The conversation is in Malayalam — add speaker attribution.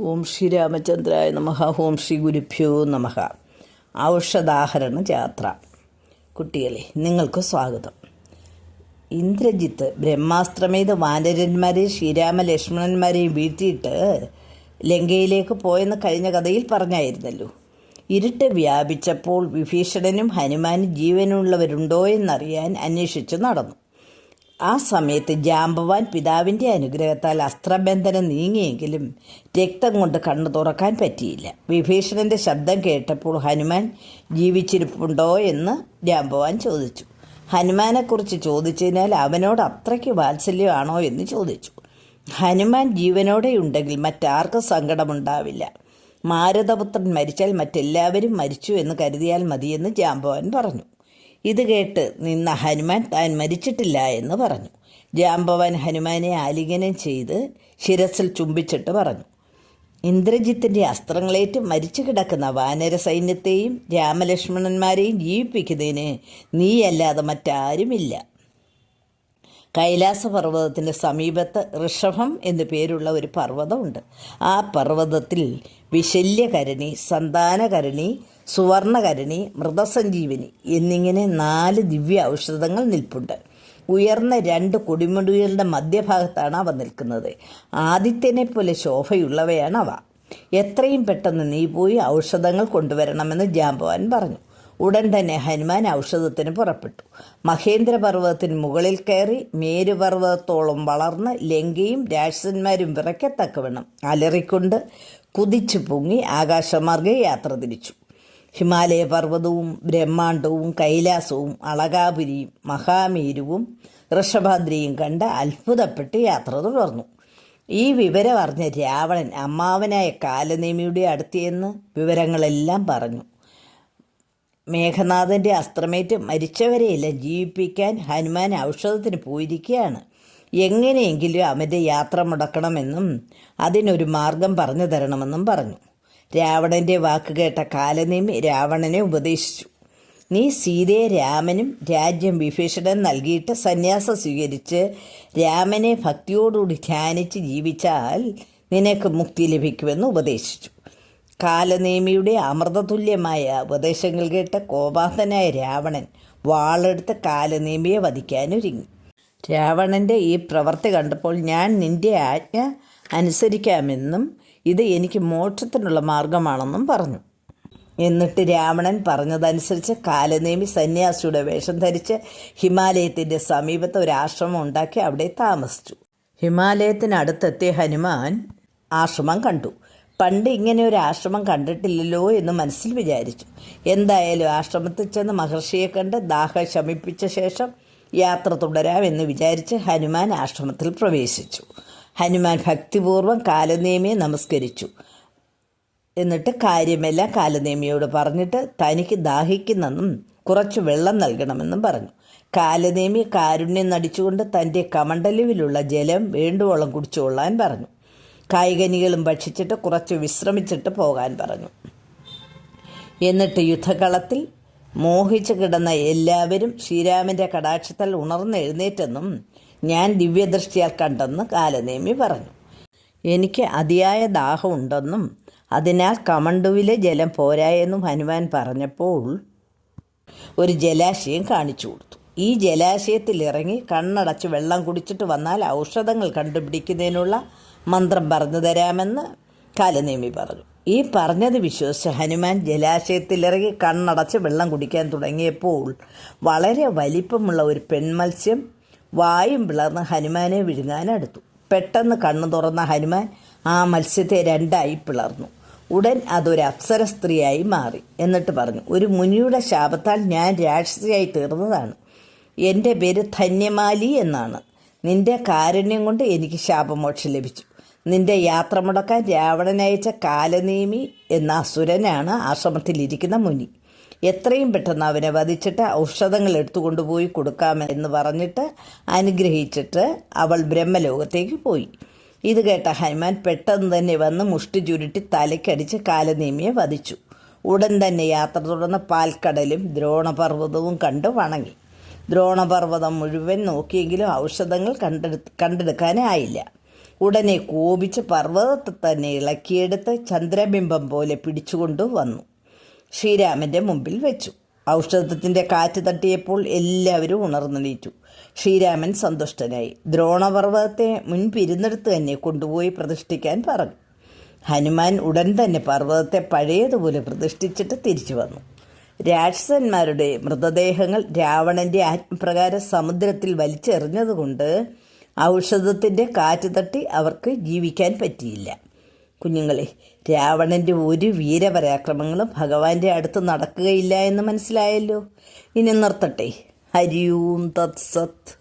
Speaker 1: ഓം ശ്രീ രാമചന്ദ്രായ നമഃ ഓം ശ്രീ ഗുരുഭ്യോ നമഃ. ഔഷധാഹരണ ജാത്ര. കുട്ടികളെ നിങ്ങൾക്ക് സ്വാഗതം. ഇന്ദ്രജിത്ത് ബ്രഹ്മാസ്ത്രമേത് വാനരന്മാരെ ശ്രീരാമ ലക്ഷ്മണന്മാരെയും വീഴ്ത്തിയിട്ട് ലങ്കയിലേക്ക് പോയെന്ന് കഴിഞ്ഞ കഥയിൽ പറഞ്ഞായിരുന്നല്ലോ. ഇരുട്ട് വ്യാപിച്ചപ്പോൾ വിഭീഷണനും ഹനുമാനും ജീവനുള്ളവരുണ്ടോ എന്നറിയാൻ അന്വേഷിച്ചു നടന്നു. ആ സമയത്ത് ജാമ്പവാൻ പിതാവിന്റെ അനുഗ്രഹത്താൽ അസ്ത്രബന്ധനം നീങ്ങിയെങ്കിലും രക്തം കൊണ്ട് കണ്ണു തുറക്കാൻ പറ്റിയില്ല. വിഭീഷണന്റെ ശബ്ദം കേട്ടപ്പോൾ ഹനുമാൻ ജീവിച്ചിരിപ്പുണ്ടോ? എന്ന് ജാമ്പവാൻ ചോദിച്ചു. ഹനുമാനെക്കുറിച്ച് ചോദിച്ചതിനാൽ അവനോട് അത്രയ്ക്ക് വാത്സല്യമാണോ എന്ന് ചോദിച്ചു. ഹനുമാൻ ജീവനോടെയുണ്ടെങ്കിൽ മറ്റാർക്കും സങ്കടമുണ്ടാവില്ല. മാരതപുത്രൻ മരിച്ചാൽ മറ്റെല്ലാവരും മരിച്ചു എന്ന് കരുതിയാൽ മതിയെന്ന് ജാമ്പവാൻ പറഞ്ഞു. ഇത് കേട്ട് നിന്ന ഹനുമാൻ താൻ മരിച്ചിട്ടില്ല എന്ന് പറഞ്ഞു. ജാംബവൻ ഹനുമാനെ ആലിംഗനം ചെയ്ത് ശിരസിൽ ചുംബിച്ചിട്ട് പറഞ്ഞു. ഇന്ദ്രജിത്തിന്റെ അസ്ത്രങ്ങളേറ്റ് മരിച്ചു കിടക്കുന്ന വാനര സൈന്യത്തെയും രാമലക്ഷ്മണന്മാരെയും ജീവിപ്പിക്കുന്നതിന് നീയല്ലാതെ മറ്റാരുമില്ല. കൈലാസ പർവതത്തിന്റെ സമീപത്ത് ഋഷഭം എന്നു പേരുള്ള ഒരു പർവതമുണ്ട്. ആ പർവതത്തിൽ വിശല്യകരണി സന്താനകരണി സുവർണകരണി മൃതസഞ്ജീവനി എന്നിങ്ങനെ നാല് ദിവ്യ ഔഷധങ്ങൾ നിൽപ്പുണ്ട്. ഉയർന്ന രണ്ട് കൊടിമുടികളുടെ മധ്യഭാഗത്താണ് അവ നിൽക്കുന്നത്. ആദിത്യനെ പോലെ ശോഭയുള്ളവയാണ് അവ. എത്രയും പെട്ടെന്ന് നീ പോയി ഔഷധങ്ങൾ കൊണ്ടുവരണമെന്ന് ജാമ്പവാൻ പറഞ്ഞു. ഉടൻ തന്നെ ഹനുമാൻ ഔഷധത്തിന് പുറപ്പെട്ടു. മഹേന്ദ്രപർവതത്തിന് മുകളിൽ കയറി മേരുപർവതത്തോളം വളർന്ന് ലങ്കയും രാക്ഷസന്മാരും വിറയ്ക്കത്തക്കവണ്ണം അലറിക്കൊണ്ട് കുതിച്ചു പൊങ്ങി ആകാശമാർഗ യാത്ര തിരിച്ചു. ഹിമാലയ പർവതവും ബ്രഹ്മാണ്ടവും കൈലാസവും അളകാപുരിയും മഹാമേരുവും ഋഷഭാദ്രിയും കണ്ട് അത്ഭുതപ്പെട്ട് യാത്ര തുടർന്നു. ഈ വിവരം അറിഞ്ഞ രാവണൻ അമ്മാവനായ കാലനേമിയുടെ അടുത്തെന്ന് വിവരങ്ങളെല്ലാം പറഞ്ഞു. മേഘനാഥന്റെ അസ്ത്രമേറ്റ് മരിച്ചവരെയെല്ലാം ജീവിപ്പിക്കാൻ ഹനുമാൻ ഔഷധത്തിന് പോയിരിക്കുകയാണ്. എങ്ങനെയെങ്കിലും അവന്റെ യാത്ര മുടക്കണമെന്നും അതിനൊരു മാർഗം പറഞ്ഞു തരണമെന്നും പറഞ്ഞു. രാവണന്റെ വാക്ക് കേട്ട കാലനേമി രാവണനെ ഉപദേശിച്ചു. നീ സീതയെ രാമനും രാജ്യം വിഭീഷണൻ നൽകിയിട്ട് സന്യാസം സ്വീകരിച്ച് രാമനെ ഭക്തിയോടുകൂടി ധ്യാനിച്ച് ജീവിച്ചാൽ നിനക്ക് മുക്തി ലഭിക്കുമെന്ന് ഉപദേശിച്ചു. കാലനേമിയുടെ അമൃതതുല്യമായ ഉപദേശങ്ങൾ കേട്ട കോപാന്തനായ രാവണൻ വാളെടുത്ത് കാലനേമിയെ വധിക്കാനൊരുങ്ങി. രാവണന്റെ ഈ പ്രവൃത്തി കണ്ടപ്പോൾ ഞാൻ നിന്റെ ആജ്ഞ അനുസരിക്കാമെന്നും ഇത് എനിക്ക് മോക്ഷത്തിനുള്ള മാർഗമാണെന്നും പറഞ്ഞു. എന്നിട്ട് രാവണൻ പറഞ്ഞതനുസരിച്ച് കാലനേമി സന്യാസിയുടെ വേഷം ധരിച്ച് ഹിമാലയത്തിന്റെ സമീപത്ത് ഒരു ആശ്രമം ഉണ്ടാക്കി അവിടെ താമസിച്ചു. ഹിമാലയത്തിനടുത്തെത്തിയ ഹനുമാൻ ആശ്രമം കണ്ടു. പണ്ട് ഇങ്ങനെ ഒരു ആശ്രമം കണ്ടിട്ടില്ലല്ലോ എന്ന് മനസ്സിൽ വിചാരിച്ചു. എന്തായാലും ആശ്രമത്തിൽ ചെന്ന് മഹർഷിയെ കണ്ട് ദാഹം ശമിപ്പിച്ച ശേഷം യാത്ര തുടരാമെന്ന് വിചാരിച്ച് ഹനുമാൻ ആശ്രമത്തിൽ പ്രവേശിച്ചു. ഹനുമാൻ ഭക്തിപൂർവം കാലനേമിയെ നമസ്കരിച്ചു. എന്നിട്ട് കാര്യമെല്ലാം കാലനേമിയോട് പറഞ്ഞിട്ട് തനിക്ക് ദാഹിക്കുന്നെന്നും കുറച്ച് വെള്ളം നൽകണമെന്നും പറഞ്ഞു. കാലനേമി കാരുണ്യം നടിച്ചുകൊണ്ട് തന്റെ കമണ്ടലുവിലുള്ള ജലം വേണ്ടുവോളം കുടിച്ചുകൊള്ളാൻ പറഞ്ഞു. കായികനികളും ഭക്ഷിച്ചിട്ട് കുറച്ച് വിശ്രമിച്ചിട്ട് പോകാൻ പറഞ്ഞു. എന്നിട്ട് യുദ്ധകളത്തിൽ മോഹിച്ചു കിടന്ന എല്ലാവരും ശ്രീരാമന്റെ കടാക്ഷത്താൽ ഉണർന്നെഴുന്നേറ്റെന്നും ഞാൻ ദിവ്യദൃഷ്ടിയാൽ കണ്ടെന്ന് കാലനേമി പറഞ്ഞു. എനിക്ക് അതിയായ ദാഹമുണ്ടെന്നും അതിനാൽ കമണ്ടുവിലെ ജലം പോരായെന്നും ഹനുമാൻ പറഞ്ഞപ്പോൾ ഒരു ജലാശയം കാണിച്ചു കൊടുത്തു. ഈ ജലാശയത്തിൽ ഇറങ്ങി കണ്ണടച്ച് വെള്ളം കുടിച്ചിട്ട് വന്നാൽ ഔഷധങ്ങൾ കണ്ടുപിടിക്കുന്നതിനുള്ള മന്ത്രം പറഞ്ഞു തരാമെന്ന് കാലനേമി പറഞ്ഞു. ഈ പറഞ്ഞത് വിശ്വസിച്ച് ഹനുമാൻ ജലാശയത്തിലിറങ്ങി കണ്ണടച്ച് വെള്ളം കുടിക്കാൻ തുടങ്ങിയപ്പോൾ വളരെ വലിപ്പമുള്ള ഒരു പെൺമത്സ്യം വായും പിളർന്ന് ഹനുമാനെ വിഴുങ്ങാനടുത്തു. പെട്ടെന്ന് കണ്ണു തുറന്ന ഹനുമാൻ ആ മത്സ്യത്തെ രണ്ടായി പിളർന്നു. ഉടൻ അതൊരു അപ്സര സ്ത്രീയായി മാറി. എന്നിട്ട് പറഞ്ഞു ഒരു മുനിയുടെ ശാപത്താൽ ഞാൻ രാക്ഷസിയായി തീർന്നതാണ്. എന്റെ പേര് ധന്യമാലി എന്നാണ്. നിന്റെ കാരുണ്യം കൊണ്ട് എനിക്ക് ശാപമോക്ഷം ലഭിച്ചു. നിന്റെ യാത്ര മുടക്കാൻ രാവണനയച്ച കാലനേമി എന്ന അസുരനാണ് ആശ്രമത്തിലിരിക്കുന്ന മുനി. എത്രയും പെട്ടെന്ന് അവനെ വധിച്ചിട്ട് ഔഷധങ്ങൾ എടുത്തു കൊണ്ടുപോയി എടുത്തുകൊണ്ടുപോയി കൊടുക്കാമെന്ന് പറഞ്ഞിട്ട് അനുഗ്രഹിച്ചിട്ട് അവൾ ബ്രഹ്മലോകത്തേക്ക് പോയി. ഇത് കേട്ട ഹനുമാൻ പെട്ടെന്ന് തന്നെ വന്ന് മുഷ്ടി ചുരുട്ടി തലയ്ക്കടിച്ച് കാലനീമിയെ വധിച്ചു. ഉടൻ തന്നെ യാത്ര തുടർന്ന് പാൽക്കടലും ദ്രോണപർവതവും കണ്ട് വണങ്ങി. ദ്രോണപർവതം മുഴുവൻ നോക്കിയെങ്കിലും ഔഷധങ്ങൾ കണ്ടെടു കണ്ടെടുക്കാനേ ആയില്ല ഉടനെ കോപിച്ച് പർവതത്തെ തന്നെ ഇളക്കിയെടുത്ത് ചന്ദ്രബിംബം പോലെ പിടിച്ചുകൊണ്ട് വന്നു. ശ്രീരാമന്റെ മുമ്പിൽ വെച്ചു. ഔഷധത്തിന്റെ കാറ്റ് തട്ടിയപ്പോൾ എല്ലാവരും ഉണർന്നെണീറ്റു. ശ്രീരാമൻ സന്തുഷ്ടനായി. ദ്രോണപർവതത്തെ മുൻപിരുന്നെടുത്ത് തന്നെ കൊണ്ടുപോയി പ്രതിഷ്ഠിക്കാൻ പറഞ്ഞു. ഹനുമാൻ ഉടൻ തന്നെ പർവതത്തെ പഴയതുപോലെ പ്രതിഷ്ഠിച്ചിട്ട് തിരിച്ചു വന്നു. രാക്ഷസന്മാരുടെ മൃതദേഹങ്ങൾ രാവണന്റെ ആത്മപ്രകാരം സമുദ്രത്തിൽ വലിച്ചെറിഞ്ഞതുകൊണ്ട് ഔഷധത്തിന്റെ കാറ്റ് തട്ടി അവർക്ക് ജീവിക്കാൻ പറ്റിയില്ല. കുഞ്ഞുങ്ങളെ രാവണന്റെ ഒരു വീരപരാക്രമങ്ങളും ഭഗവാന്റെ അടുത്ത് നടക്കുകയില്ല എന്ന് മനസ്സിലായല്ലോ. ഇനി നിർത്തട്ടെ. ഹരിയൂം തത്സത്ത്